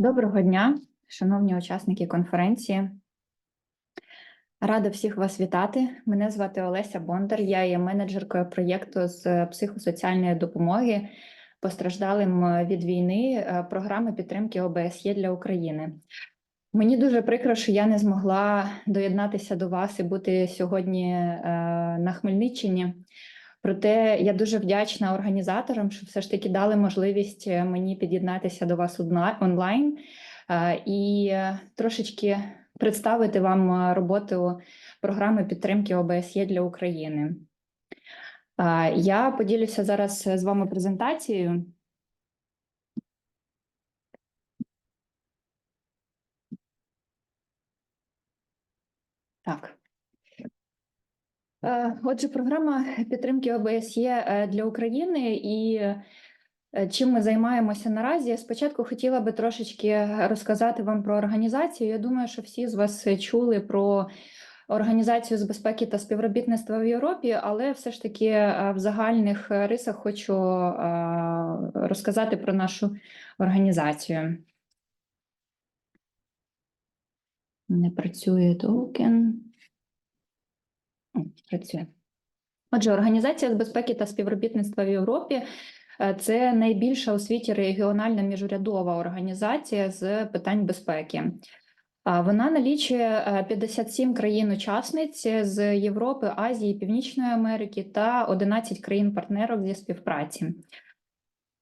Доброго дня, шановні учасники конференції. Рада всіх вас вітати. Мене звати Олеся Бондар. Я є менеджеркою проєкту з психосоціальної допомоги постраждалим від війни е, програми підтримки ОБСЄ для України. Мені дуже прикро, що я не змогла доєднатися до вас і бути сьогодні е, на Хмельниччині. Проте я дуже вдячна організаторам, що все ж таки дали можливість е, мені під'єднатися до вас онлайн е, і е, трошечки представити вам роботу програми підтримки ОБСЄ для України. Я поділюся зараз з вами презентацією. Так. Е, Отже, програма підтримки ОБСЄ е, для України і е, чим ми займаємося наразі. Спочатку хотіла би трошечки розказати вам про організацію. Я думаю, що всі з вас чули про організацію з безпеки та співробітництва в Європі, але все ж таки е, в загальних рисах хочу е, розказати про нашу організацію. Не працює токен. Працює. Отже, Організація з безпеки та співробітництва в Європі е, це найбільша у світі регіональна міжурядова організація з питань безпеки. Вона налічує е, 57 країн-учасниць з Європи, Азії, Північної Америки та 11 країн-партнерок зі співпраці.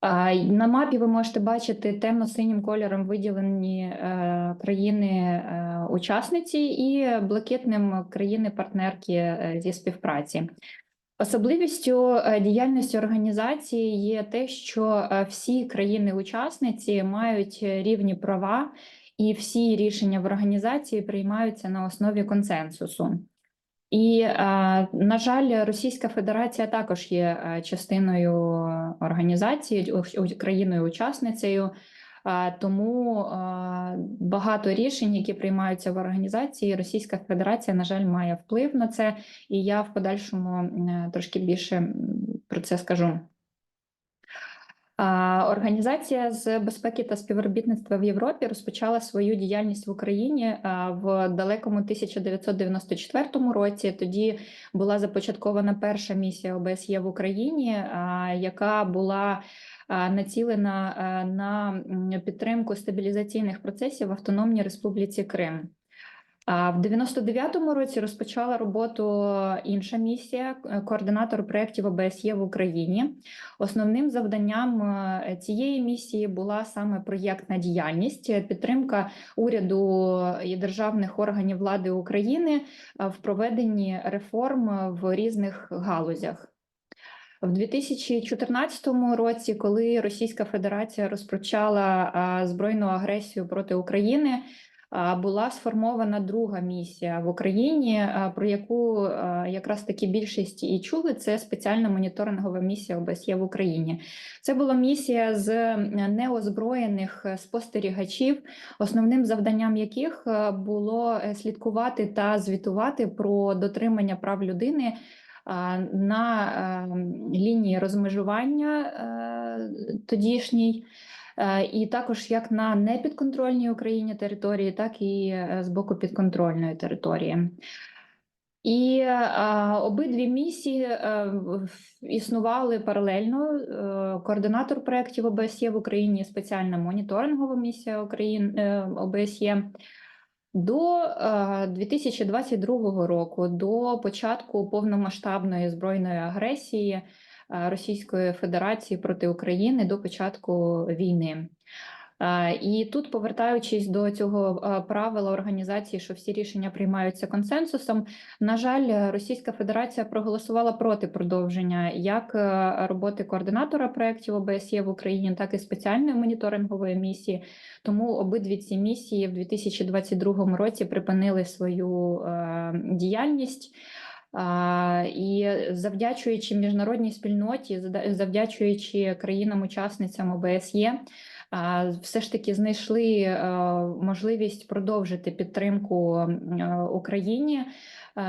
На мапі ви можете бачити темно-синім кольором виділені е, країни-учасниці і блакитним країни-партнерки е, зі співпраці. Особливістю е, діяльності організації є те, що е, всі країни-учасниці мають рівні права, і всі рішення в організації приймаються на основі консенсусу. І, е, на жаль, Російська Федерація також є е, частиною організації, країною-учасницею. Е, Тому багато рішень, які приймаються в організації, Російська Федерація, на жаль, має вплив на це, і я в подальшому трошки більше про це скажу. Організація з безпеки та співробітництва в Європі розпочала свою діяльність в Україні в далекому 1994 році. Тоді була започаткована перша місія ОБСЄ в Україні, яка була націлена на підтримку стабілізаційних процесів в Автономній Республіці Крим. А в 99-му році розпочала роботу інша місія, е, координатор проєктів ОБСЄ в Україні. Основним завданням е, цієї місії була саме проєктна діяльність, е, підтримка уряду і державних органів влади України в проведенні реформ в різних галузях. В 2014 році, коли Російська Федерація розпочала збройну агресію проти України, була сформована друга місія в Україні, про яку якраз таки більшість і чули. Це спеціальна моніторингова місія ОБСЄ в Україні. Це була місія з неозброєних е, спостерігачів, основним завданням яких е, було е, слідкувати та звітувати про дотримання прав людини на е, лінії розмежування е, тодішній, е, і також як на непідконтрольній Україні території, так і е, з боку підконтрольної території. І е, обидві місії е, в- існували паралельно. Е, координатор проєктів ОБСЄ в Україні, спеціальна моніторингова місія Україн, е, ОБСЄ. До е, 2022 року, до початку повномасштабної збройної агресії е, Російської Федерації проти України до початку війни. Е, І тут, повертаючись до цього е, правила організації, що всі рішення приймаються консенсусом, на жаль, е, Російська Федерація проголосувала проти продовження як е, роботи координатора проєктів ОБСЄ в Україні, так і спеціальної моніторингової місії. Тому обидві ці місії в 2022 році припинили свою е, діяльність. І завдячуючи міжнародній спільноті, завдячуючи країнам-учасницям ОБСЄ, все ж таки знайшли можливість продовжити підтримку Україні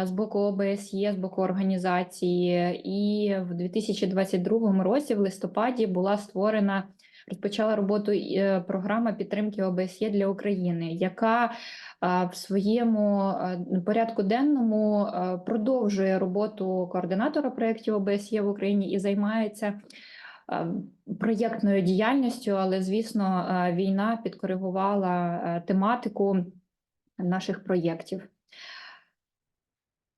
з боку ОБСЄ, з боку організації. І в 2022 році, в листопаді, була створена розпочала роботу е, програма підтримки ОБСЄ для України, яка в своєму е, порядку денному е, продовжує роботу координатора проєктів ОБСЄ в Україні і займається е, проєктною діяльністю, але звісно, е, війна підкоригувала е, тематику наших проєктів.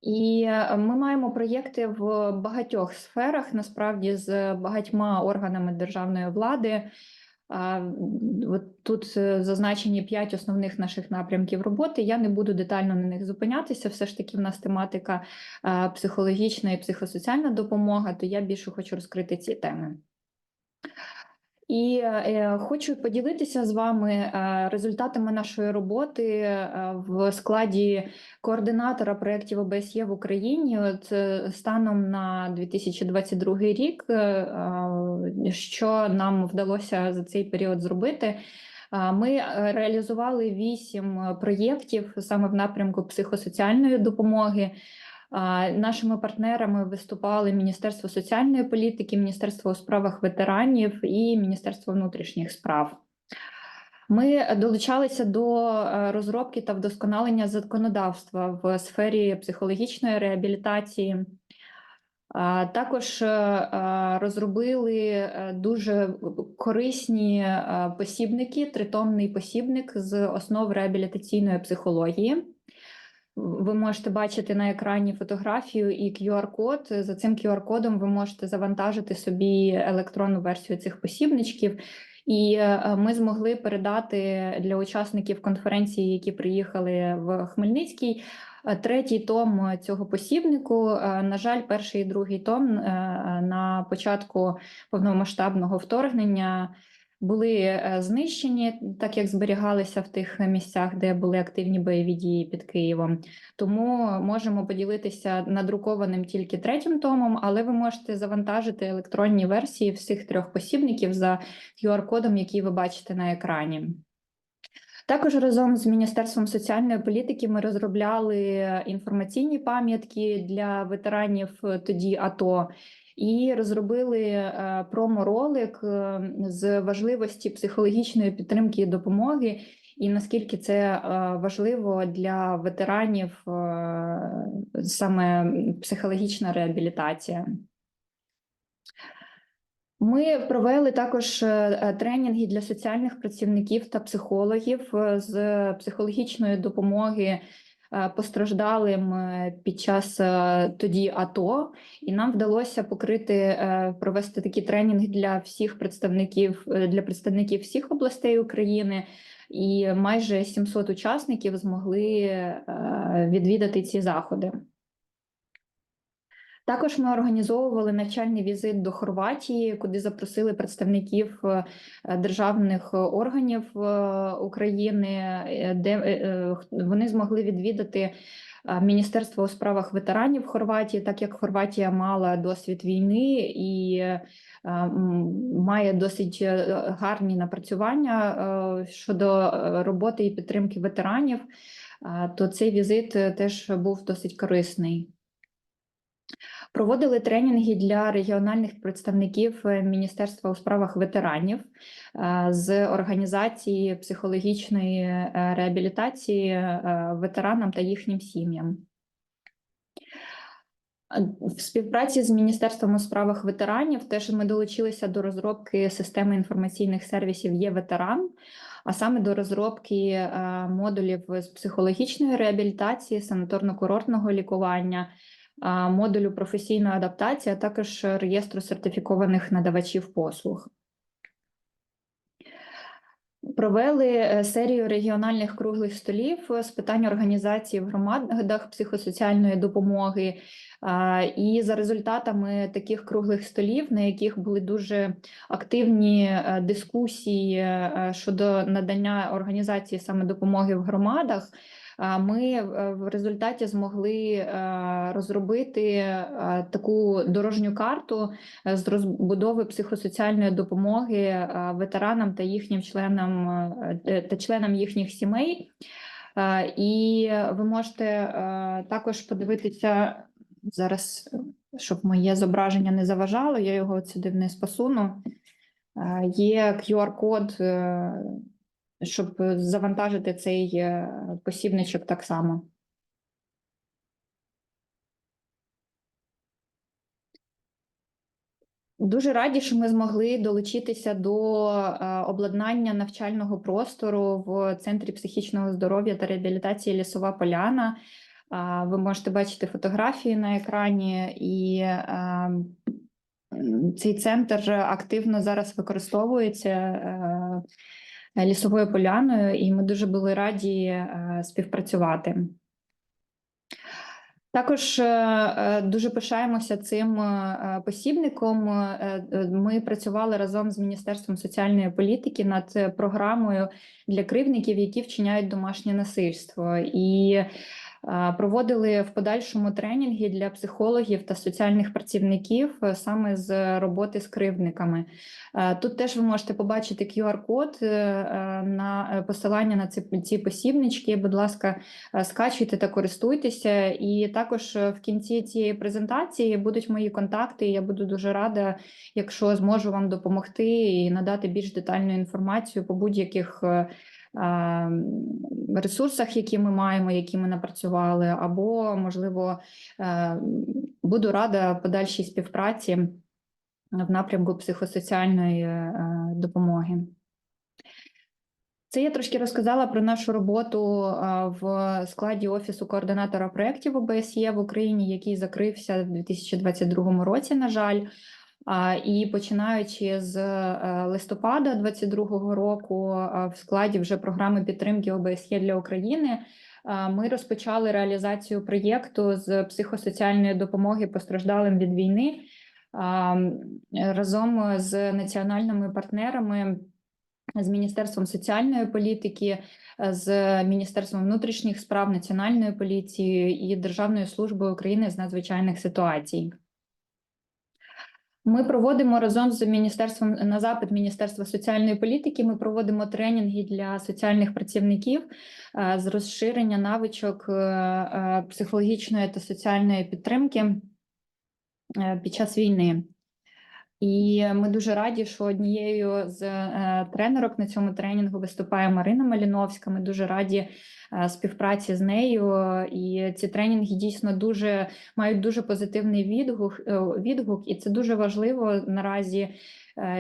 І е, ми маємо проєкти в багатьох сферах, насправді з багатьма органами державної влади. От тут е, зазначені п'ять основних наших напрямків роботи. Я не буду детально на них зупинятися. Все ж таки, в нас тематика е, психологічна і психосоціальна допомога, то я більше хочу розкрити ці теми. І е, хочу поділитися з вами е, результатами нашої роботи е, в складі координатора проєктів ОБСЄ в Україні. От станом на 2022 рік, що нам вдалося за цей період зробити. Ми реалізували вісім проєктів саме в напрямку психосоціальної допомоги. Нашими партнерами виступали Міністерство соціальної політики, Міністерство у справах ветеранів і Міністерство внутрішніх справ. Ми долучалися до е, розробки та вдосконалення законодавства в сфері психологічної реабілітації. Також е, е, розробили дуже корисні посібники, тритомний посібник з основ реабілітаційної психології. Ви можете бачити на екрані фотографію і QR-код. За цим QR-кодом ви можете завантажити собі електронну версію цих посібничків. І е, ми змогли передати для учасників конференції, які приїхали в Хмельницький, е, третій том цього посібнику. Е, На жаль, перший і другий том на початку повномасштабного вторгнення були е, знищені, так як зберігалися в тих місцях, де були активні бойові дії під Києвом. Тому можемо поділитися надрукованим тільки третім томом, але ви можете завантажити електронні версії всіх трьох посібників за QR-кодом, який ви бачите на екрані. Також разом з Міністерством соціальної політики ми розробляли інформаційні пам'ятки для ветеранів тоді АТО і розробили е, промо-ролик е, з важливості психологічної підтримки і допомоги, і наскільки це е, важливо для ветеранів саме психологічна реабілітація. Ми провели також тренінги для соціальних працівників та психологів з психологічної допомоги постраждалим е, під час е, тоді АТО, і нам вдалося покрити е, провести такі тренінги для всіх представників е, для представників всіх областей України. І майже 700 учасників змогли е, відвідати ці заходи. Також ми організовували навчальний візит до Хорватії, куди запросили представників е, державних органів е, України, е, де е, е, вони змогли відвідати е, Міністерство у справах ветеранів Хорватії, так як Хорватія мала досвід війни і е, має досить е, гарні напрацювання е, щодо е, роботи і підтримки ветеранів, е, то цей візит е, теж був досить корисний. Проводили тренінги для регіональних представників е, Міністерства у справах ветеранів е, з організації психологічної е, реабілітації ветеранам та їхнім сім'ям. В співпраці з Міністерством у справах ветеранів теж ми долучилися до розробки системи інформаційних сервісів Є ветеран, а саме до розробки модулів з психологічної реабілітації, санаторно-курортного лікування, модулю професійної адаптації, а також реєстру сертифікованих надавачів послуг. Провели е, серію регіональних круглих столів е, з питань організації в громадах психосоціальної допомоги. І за результатами таких круглих столів, на яких були дуже активні е, дискусії щодо надання організації саме допомоги в громадах, ми е, в результаті змогли е, розробити е, таку дорожню карту з розбудови психосоціальної допомоги ветеранам та їхнім членам та членам їхніх сімей. І ви можете також подивитися зараз, щоб моє зображення не заважало, я його сюди вниз посуну. Є QR-код, щоб завантажити цей е, посібничок так само. Дуже раді, що ми змогли долучитися до е, обладнання навчального простору в центрі психічного здоров'я та реабілітації Лісова Поляна. Ви можете бачити фотографії на екрані, і е, цей центр активно зараз використовується е, лісовою поляною, і ми дуже були раді е, співпрацювати. Також е, е, дуже пишаємося цим е, посібником. Е, е, Ми працювали разом з Міністерством соціальної політики над е, програмою для кривдників, які вчиняють домашнє насильство, і е, проводили в подальшому тренінги для психологів та соціальних працівників е, саме з роботи з кривдниками. Е, Тут теж ви можете побачити QR-код е, е, на е, посилання на ці, ці посібнички. Будь ласка, е, скачуйте та користуйтеся. І також е, в кінці цієї презентації будуть мої контакти. Я буду дуже рада, якщо зможу вам допомогти і надати більш детальну інформацію по будь-яких. Е, а, Ресурсах, які ми маємо, які ми напрацювали, або, можливо, е, буду рада подальшій співпраці в напрямку психосоціальної е, допомоги. Це я трошки розказала про нашу роботу в складі офісу координатора проєктів ОБСЄ в Україні, який закрився в 2022 році, на жаль. І починаючи з е, листопада 2022 року, в складі вже програми підтримки ОБСЄ для України. Ми розпочали реалізацію проєкту з психосоціальної допомоги постраждалим від війни разом з національними партнерами з Міністерством соціальної політики, з Міністерством внутрішніх справ, Національною поліцією і Державною службою України з надзвичайних ситуацій. Ми проводимо разом з міністерством на запит Міністерства соціальної політики. Ми проводимо тренінги для соціальних працівників е, з розширення навичок е, е, психологічної та соціальної підтримки під час війни. І ми дуже раді, що однією з е, тренерок на цьому тренінгу виступає Марина Маліновська. Ми дуже раді е, співпраці з нею. І ці тренінги дійсно дуже мають дуже позитивний відгук, е, відгук, і це дуже важливо наразі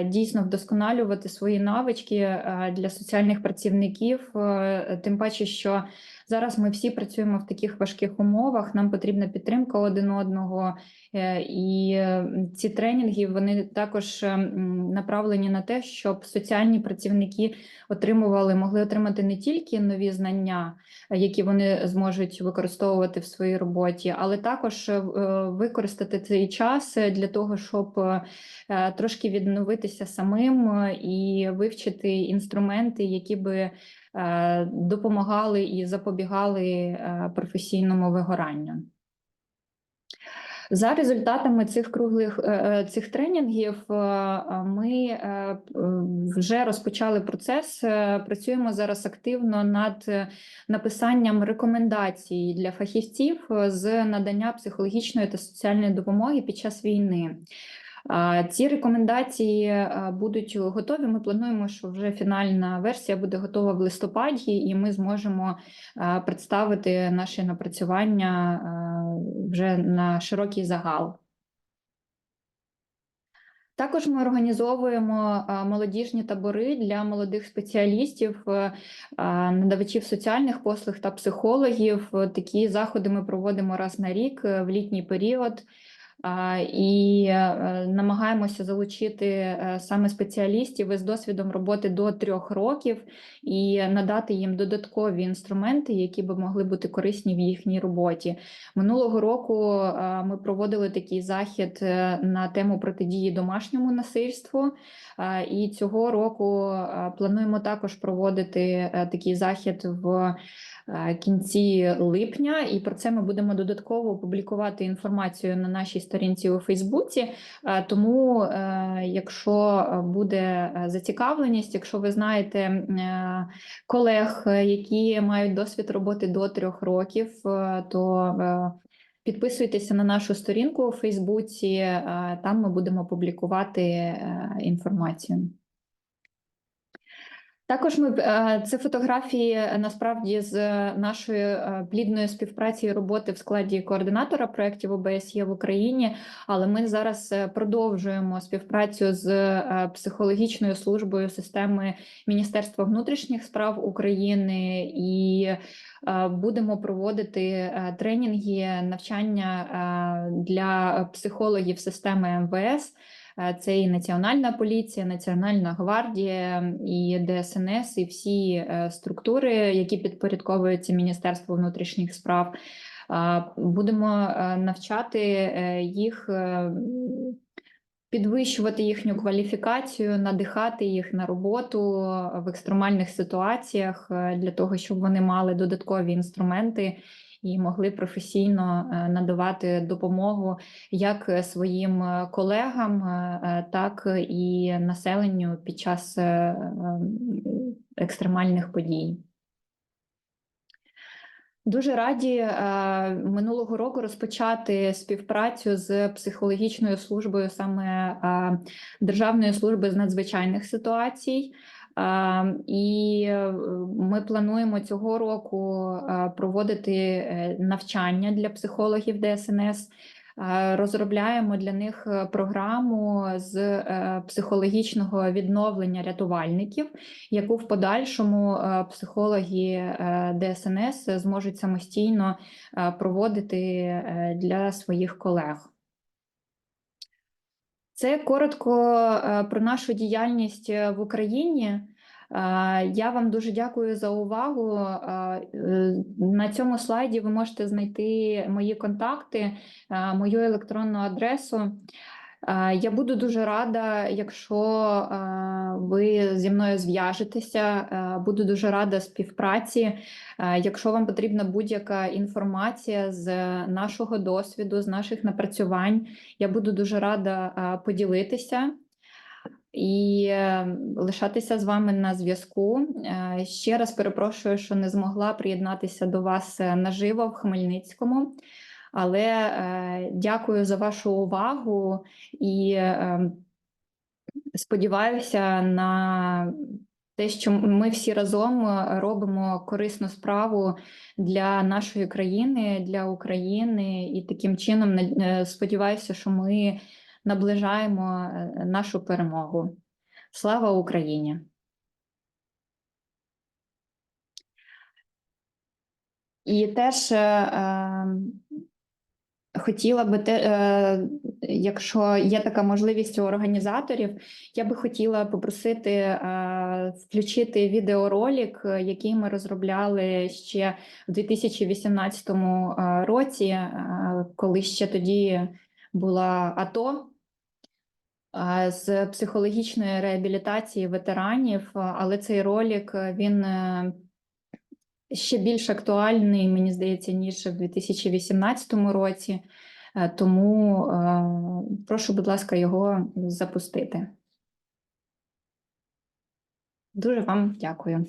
дійсно вдосконалювати свої навички для соціальних працівників. Тим паче, що зараз ми всі працюємо в таких важких умовах. Нам потрібна підтримка один одного. Е, І е, ці тренінги вони також е, направлені на те, щоб соціальні працівники отримували, могли отримати не тільки нові знання, які вони зможуть використовувати в своїй роботі, але також використати цей час для того, щоб трошки відновитися самим і вивчити інструменти, які би допомагали і запобігали е, професійному вигоранню. За результатами цих круглих е, е, цих тренінгів е, е, ми е, е, вже розпочали процес. е, Працюємо зараз активно над е, написанням рекомендацій для фахівців е, з надання психологічної та соціальної допомоги під час війни. Ці рекомендації е, будуть готові. Ми плануємо, що вже фінальна версія буде готова в листопаді, і ми зможемо е, представити наші напрацювання е, вже на широкий загал. Також ми організовуємо молодіжні табори для молодих спеціалістів, надавачів соціальних послуг та психологів. Такі заходи ми проводимо раз на рік в літній період. І е, намагаємося залучити е, саме спеціалістів із досвідом роботи до трьох років і надати їм додаткові інструменти, які би могли бути корисні в їхній роботі. Минулого року е, ми проводили такий захід на тему протидії домашньому насильству. І цього року плануємо також проводити такий захід в кінці липня, і про це ми будемо додатково публікувати інформацію на нашій сторінці у Фейсбуці. Е, Тому, е, якщо е, буде зацікавленість, якщо ви знаєте колег, які мають досвід роботи до трьох років, то підписуйтеся на нашу сторінку у Фейсбуці. Там ми будемо публікувати інформацію. Також ми це фотографії е, насправді з е, нашої е, плідної співпраці і роботи в складі координатора проєктів ОБСЄ в Україні. Але ми зараз продовжуємо співпрацю з психологічною службою системи Міністерства внутрішніх справ України і будемо проводити тренінги, навчання для психологів системи МВС. Е, Це і Національна поліція, Національна гвардія, і ДСНС, і всі е, структури, які підпорядковуються Міністерству внутрішніх справ. Е, Будемо навчати їх підвищувати їхню кваліфікацію, надихати їх на роботу в екстремальних ситуаціях для того, щоб вони мали додаткові інструменти і могли професійно е, надавати допомогу як е, своїм е, колегам, так і населенню під час екстремальних подій. Дуже раді минулого року розпочати співпрацю з психологічною службою саме Державної служби з надзвичайних ситуацій. Е, І е, ми плануємо цього року е, проводити е, навчання для психологів ДСНС. Розробляємо для них програму з психологічного відновлення рятувальників, яку в подальшому психологи ДСНС зможуть самостійно проводити для своїх колег. Це коротко е, про нашу діяльність е, в Україні. Е, Я вам дуже дякую за увагу. На цьому слайді ви можете знайти мої контакти, мою електронну адресу. Е, Я буду дуже рада, якщо е, ви зі мною зв'яжетеся. Е, Буду дуже рада співпраці. Якщо вам потрібна будь-яка інформація з нашого досвіду, з наших напрацювань, я буду дуже рада поділитися і лишатися з вами на зв'язку. Ще раз перепрошую, що не змогла приєднатися до вас наживо в Хмельницькому. Але е, дякую за вашу увагу і е, сподіваюся на те, що ми всі разом робимо корисну справу для нашої країни, для України, і таким чином е, сподіваюся, що ми наближаємо е, нашу перемогу. Слава Україні! І теж е, е, хотіла би те, е, якщо є така можливість у організаторів, я би хотіла попросити е, включити відеоролик, е, який ми розробляли ще в 2018 е, році, е, коли ще тоді була АТО. е, З психологічної реабілітації ветеранів, але цей ролик він ще більш актуальний, мені здається, ніж в 2018 році. Е, Тому е, прошу, будь ласка, його запустити. Дуже вам дякую.